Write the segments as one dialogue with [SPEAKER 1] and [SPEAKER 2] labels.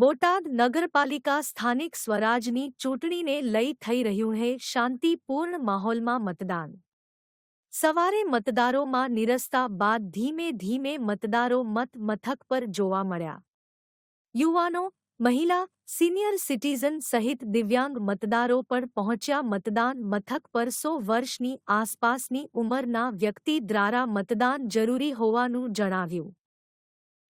[SPEAKER 1] બોટાદ નગરપાલિકા સ્થાનિક સ્વરાજની ચૂંટણીને લઈ થઈ રહ્યું હે શાંતિપૂર્ણ માહોલમાં મતદાન. સવારે મતદારોમાં નિરસ્તા બાદ ધીમે ધીમે મતદારો મત મથક પર જોવા મળ્યા. યુવાનો, મહિલા, સિનિયર સિટીઝન સહિત દિવ્યાંગ મતદારો પણ પહોંચ્યા મતદાન મથક પર સો વર્ષની આસપાસની ઉંમરના વ્યક્તિ દ્વારા મતદાન જરૂરી હોવાનું જણાવ્યું.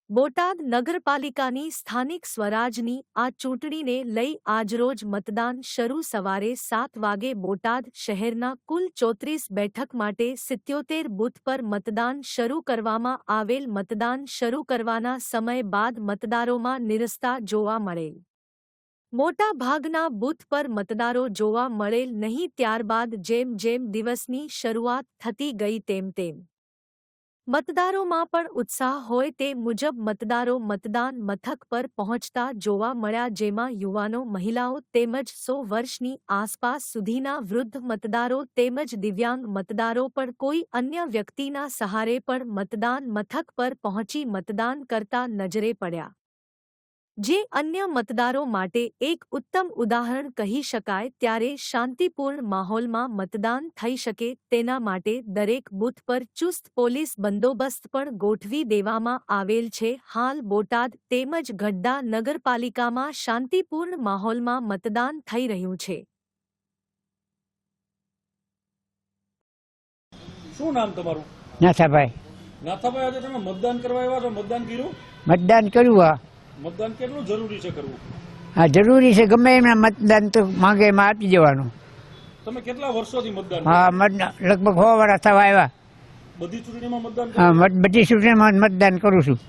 [SPEAKER 1] બોટાદ નગરપાલિકાની સ્થાનિક સ્વરાજની આ ચૂંટણીને લઈ આજરોજ મતદાન શરૂ સવારે સાત વાગે બોટાદ શહેરના કુલ ચોત્રીસ બેઠક માટે સિત્યોતેર બૂથ પર મતદાન શરૂ કરવામાં આવેલ મતદાન શરૂ કરવાના સમય બાદ મતદારોમાં નિરસ્તા જોવા મળેલ. મોટા ભાગના બૂથ પર મતદારો જોવા મળેલ નહીં ત્યારબાદ જેમ જેમ દિવસની શરૂઆત થતી ગઈ તેમ તેમ. મતદારોમાં પણ ઉત્સાહ હોય તે મુજબ મતદારો મતદાન મથક પર પહોંચતા જોવા મળ્યા, જેમાં યુવાનો, મહિલાઓ તેમજ સો વર્ષની આસપાસ સુધીના વૃદ્ધ મતદારો તેમજ દિવ્યાંગ મતદારો પણ કોઈ અન્ય વ્યક્તિના સહારે પણ મતદાન મથક પર પહોંચી મતદાન કરતા નજરે પડ્યા. જે અન્ય મતદારો માટે એક ઉત્તમ ઉદાહરણ કહી શકાય ત્યારે શાંતિપૂર્ણ માહોલમાં મતદાન થઈ શકે તેના માટે દરેક બૂથ પર ચુસ્ત પોલીસ બંદોબસ્ત પણ ગોઠવી દેવામાં આવેલ છે. હાલ બોટાદ તેમજ ગઢડા નગરપાલિકામાં શાંતિપૂર્ણ માહોલમાં મતદાન થઈ રહ્યું છે.
[SPEAKER 2] શું નામ તમારું?
[SPEAKER 3] નાથાભાઈ.
[SPEAKER 2] નાથાભાઈ આજે તમે મતદાન કરવા આવ્યા છો? મતદાન કર્યું?
[SPEAKER 3] મતદાન કર્યું આ
[SPEAKER 2] મતદાન કેટલું જરૂરી છે કરવું?
[SPEAKER 3] હા જરૂરી છે. ગમે એમના મતદાન તો માંગે એમાં આપી દેવાનું.
[SPEAKER 2] તમે કેટલા વર્ષોથી મતદાન
[SPEAKER 3] હા મતદાન લગભગ સો વર્ષ થવા આવ્યા.
[SPEAKER 2] બધી ચૂંટણીમાં મતદાન
[SPEAKER 3] હા બધી ચૂંટણીમાં મતદાન કરું છું.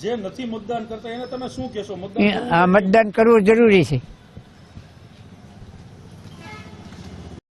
[SPEAKER 2] જે નથી મતદાન કરતા એને તમે શું કહેશો? મતદાન કરવું
[SPEAKER 3] મતદાન કરવું જરૂરી છે?